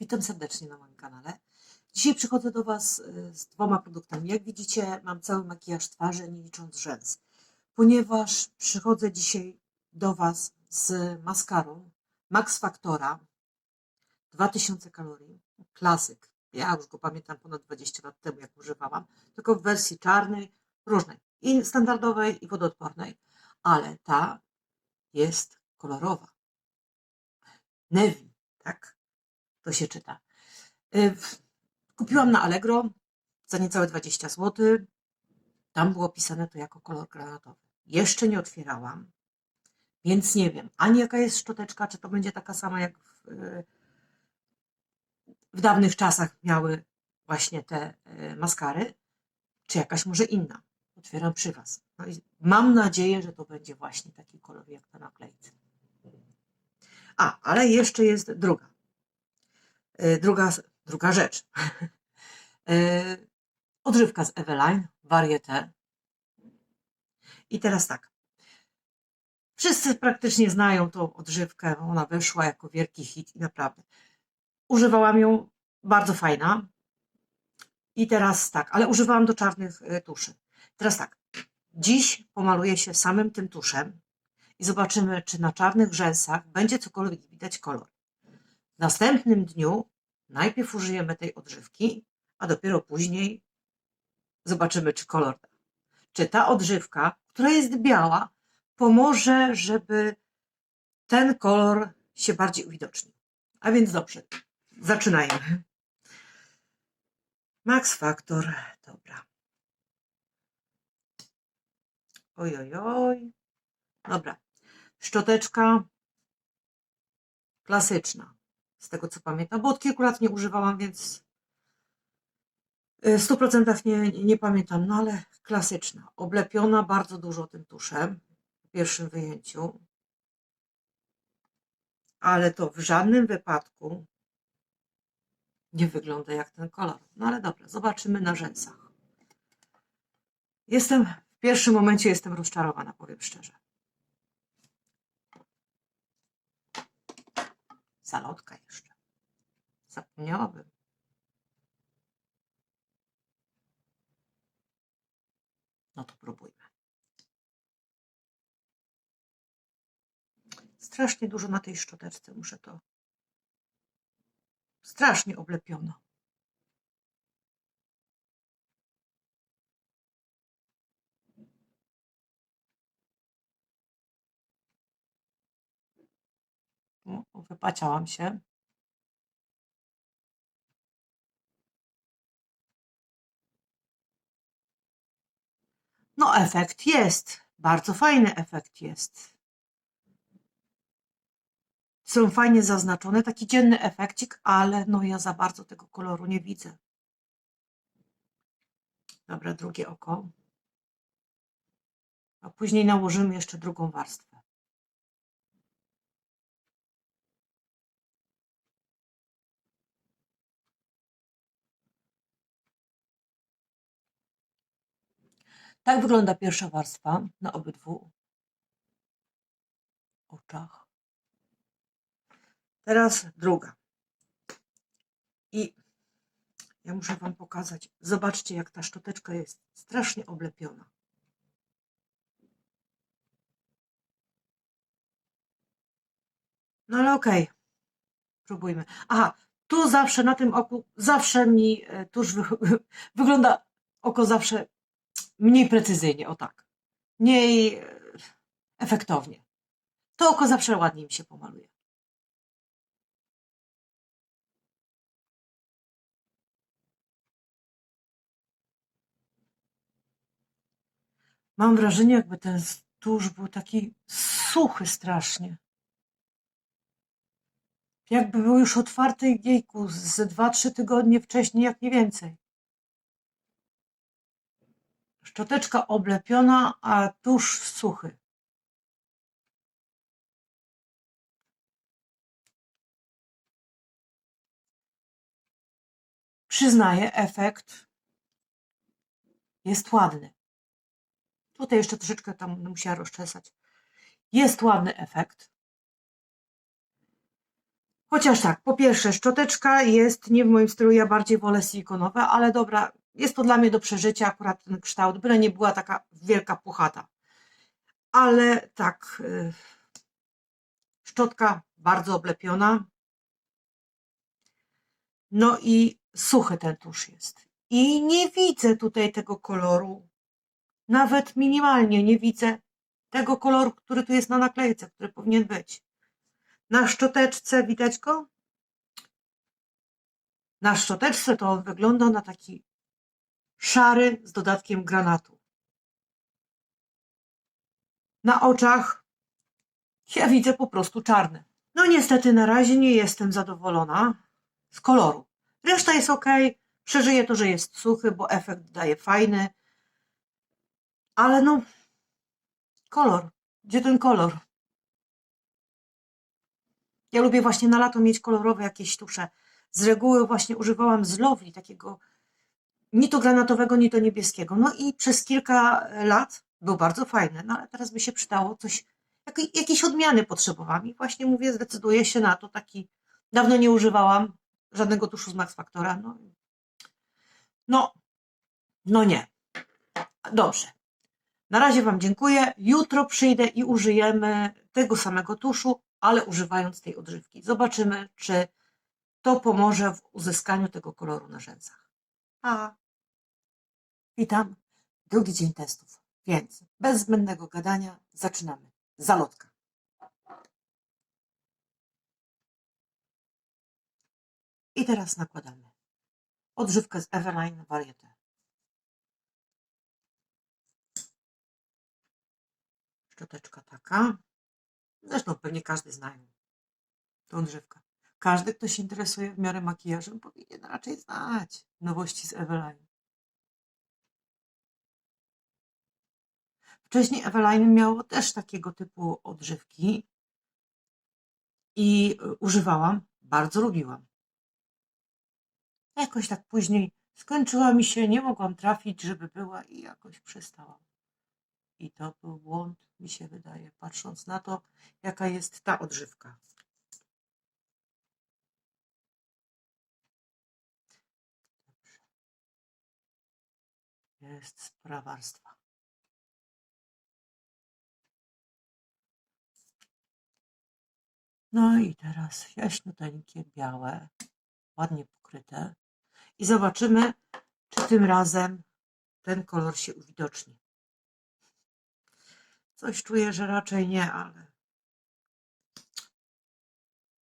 Witam serdecznie na moim kanale. Dzisiaj przychodzę do Was y, z dwoma produktami. Jak widzicie, mam cały makijaż twarzy, nie licząc rzęs. Ponieważ przychodzę dzisiaj do Was z maskarą Max Factora 2000 kalorii. Klasyk. Ja już go pamiętam ponad 20 lat temu, jak używałam. Tylko w wersji czarnej, różnej. I standardowej, i wodoodpornej. Ale ta jest kolorowa. Nevi, tak? To się czyta. Y, Kupiłam na Allegro za niecałe 20 zł. Tam było pisane to jako kolor granatowy. Jeszcze nie otwierałam, więc nie wiem ani jaka jest szczoteczka, czy to będzie taka sama jak w, y, w dawnych czasach miały właśnie te y, maskary, czy jakaś może inna. Otwieram przy Was. No mam nadzieję, że to będzie właśnie taki kolor jak ta naklejce. A, ale jeszcze jest druga. Y, Druga, druga rzecz. Y, Odżywka z Eveline, Varieté. I teraz tak. Wszyscy praktycznie znają tą odżywkę. Ona wyszła jako wielki hit i naprawdę. Używałam ją, bardzo fajna. I teraz tak, ale używałam do czarnych y, tuszy. Teraz tak. Dziś pomaluję się samym tym tuszem i zobaczymy, czy na czarnych rzęsach będzie cokolwiek widać kolor. W następnym dniu najpierw użyjemy tej odżywki, a dopiero później zobaczymy, czy kolor da. Czy ta odżywka, która jest biała, pomoże, żeby ten kolor się bardziej uwidocznił. A więc dobrze, zaczynajmy. Max Factor, dobra. Oj, oj, oj. Dobra. Szczoteczka klasyczna, z tego co pamiętam, bo od kilku lat nie używałam, więc y, w 100% nie, nie pamiętam, no ale klasyczna, oblepiona bardzo dużo tym tuszem w pierwszym wyjęciu, ale to w żadnym wypadku nie wygląda jak ten kolor. No ale dobra, zobaczymy na rzęsach. Jestem, w pierwszym momencie jestem rozczarowana, powiem szczerze. Zalotka jeszcze. Zapomniałabym. No to próbujmy. Strasznie dużo na tej szczoteczce muszę to. Strasznie oblepiono. Wypaciałam się. No, efekt jest. Bardzo fajny efekt jest. Są fajnie zaznaczone, taki dzienny efekcik, ale no ja za bardzo tego koloru nie widzę. Dobra, drugie oko. A później nałożymy jeszcze drugą warstwę. Tak wygląda pierwsza warstwa na obydwu oczach. Teraz druga. I ja muszę Wam pokazać. Zobaczcie, jak ta szczoteczka jest strasznie oblepiona. No ale okej. Próbujmy. Aha, tu zawsze na tym oku, zawsze mi e, tuż wy, wygląda oko zawsze mniej precyzyjnie, o tak. Mniej e, efektownie. To oko zawsze ładniej mi się pomaluje. Mam wrażenie, jakby ten tusz był taki suchy strasznie. Jakby był już otwarty jejku z 2-3 tygodnie wcześniej, jak nie więcej. Szczoteczka oblepiona, a tusz suchy. Przyznaję, efekt jest ładny. Tutaj jeszcze troszeczkę tam musiała rozczesać. Jest ładny efekt. Chociaż tak, po pierwsze, szczoteczka jest nie w moim stylu, ja bardziej wolę silikonowe, ale dobra, jest to dla mnie do przeżycia akurat ten kształt, byle nie była taka wielka puchata. Ale tak, y, szczotka bardzo oblepiona. No i suchy ten tusz jest. I nie widzę tutaj tego koloru. Nawet minimalnie nie widzę tego koloru, który tu jest na naklejce, który powinien być. Na szczoteczce widać go? Na szczoteczce to on wygląda na taki szary z dodatkiem granatu. Na oczach ja widzę po prostu czarny. No niestety na razie nie jestem zadowolona z koloru. Reszta jest ok. Przeżyję to, że jest suchy, bo efekt daje fajny. Ale no, kolor. Gdzie ten kolor? Ja lubię właśnie na lato mieć kolorowe jakieś tusze. Z reguły właśnie używałam z Lovely, takiego ni to granatowego, ni to niebieskiego. No i przez kilka lat był bardzo fajny, no ale teraz by się przydało coś, jak, jakieś odmiany potrzebowałam i właśnie mówię, zdecyduję się na to, taki, dawno nie używałam żadnego tuszu z Max Factora, no, no, no nie. Dobrze. Na razie Wam dziękuję. Jutro przyjdę i użyjemy tego samego tuszu, ale używając tej odżywki. Zobaczymy, czy to pomoże w uzyskaniu tego koloru na rzęsach. A witam. Drugi dzień testów, więc bez zbędnego gadania zaczynamy. Zalotka. I teraz nakładamy odżywkę z Everline Varieté. Szczoteczka taka. Zresztą pewnie każdy zna ją. Tą odżywkę. Każdy, kto się interesuje w miarę makijażem, powinien raczej znać nowości z Eveline. Wcześniej Eveline miało też takiego typu odżywki i y, używałam, bardzo lubiłam. Jakoś tak później skończyła mi się, nie mogłam trafić, żeby była i jakoś przestałam. I to był błąd, mi się wydaje, patrząc na to, jaka jest ta odżywka. Jest spora warstwa. No i teraz jaśniuteńkie, białe, ładnie pokryte. I zobaczymy, czy tym razem ten kolor się uwidoczni. Coś czuję, że raczej nie, ale.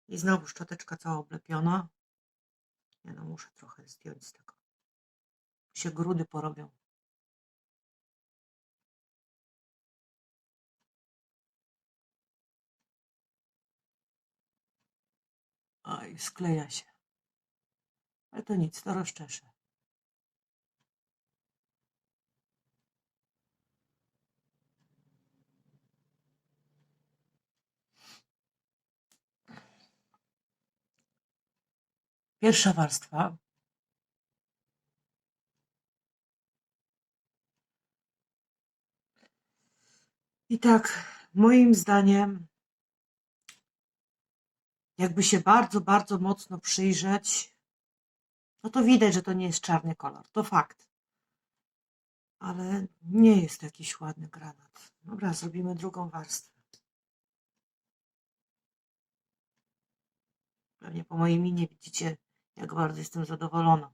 I znowu szczoteczka cała oblepiona. Nie no, muszę trochę zdjąć z tego. Się grudy porobią. Oj, skleja się. Ale to nic, to rozczeszę. Pierwsza warstwa. I tak, moim zdaniem, jakby się bardzo, bardzo mocno przyjrzeć, no to widać, że to nie jest czarny kolor. To fakt. Ale nie jest jakiś ładny granat. Dobra, zrobimy drugą warstwę. Pewnie po mojej minie widzicie, jak bardzo jestem zadowolona.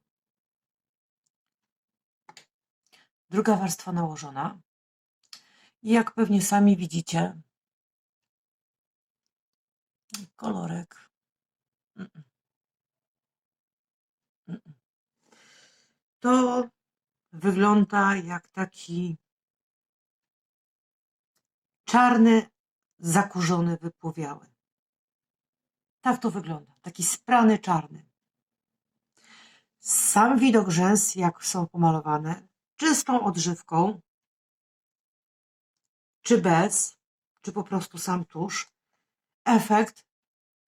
Druga warstwa nałożona. I jak pewnie sami widzicie, kolorek. Mm-mm. Mm-mm. To wygląda jak taki czarny, zakurzony, wypłowiały. Tak to wygląda. Taki sprany czarny. Sam widok rzęs, jak są pomalowane, czystą odżywką, czy bez, czy po prostu sam tusz, efekt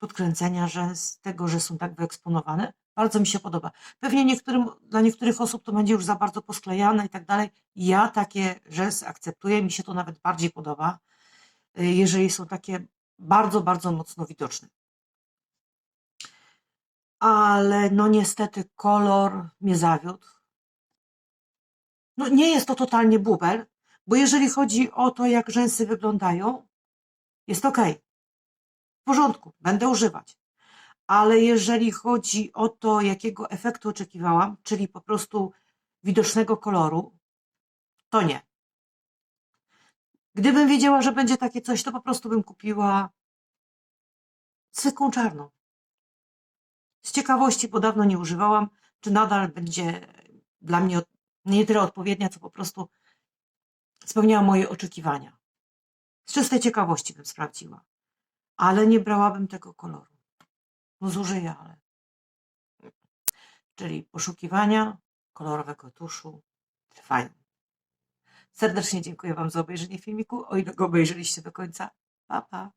podkręcenia rzęs, tego, że są tak wyeksponowane, bardzo mi się podoba. Pewnie niektórym, dla niektórych osób to będzie już za bardzo posklejane i tak dalej. Ja takie rzęsy akceptuję, mi się to nawet bardziej podoba, y, jeżeli są takie bardzo, bardzo mocno widoczne. ale no niestety kolor mnie zawiódł. No nie jest to totalnie bubel, bo jeżeli chodzi o to, jak rzęsy wyglądają, jest ok. W porządku, będę używać. Ale jeżeli chodzi o to, jakiego efektu oczekiwałam, czyli po prostu widocznego koloru, to nie. Gdybym wiedziała, że będzie takie coś, to po prostu bym kupiła zwykłą czarną. Z ciekawości, bo dawno nie używałam, czy nadal będzie dla mnie nie tyle odpowiednia, co po prostu spełniała moje oczekiwania. Z czystej ciekawości bym sprawdziła. Ale nie brałabym tego koloru. No zużyję, ale. Czyli poszukiwania kolorowego tuszu trwają. Serdecznie dziękuję Wam za obejrzenie filmiku, o ile go obejrzeliście do końca. Pa, pa.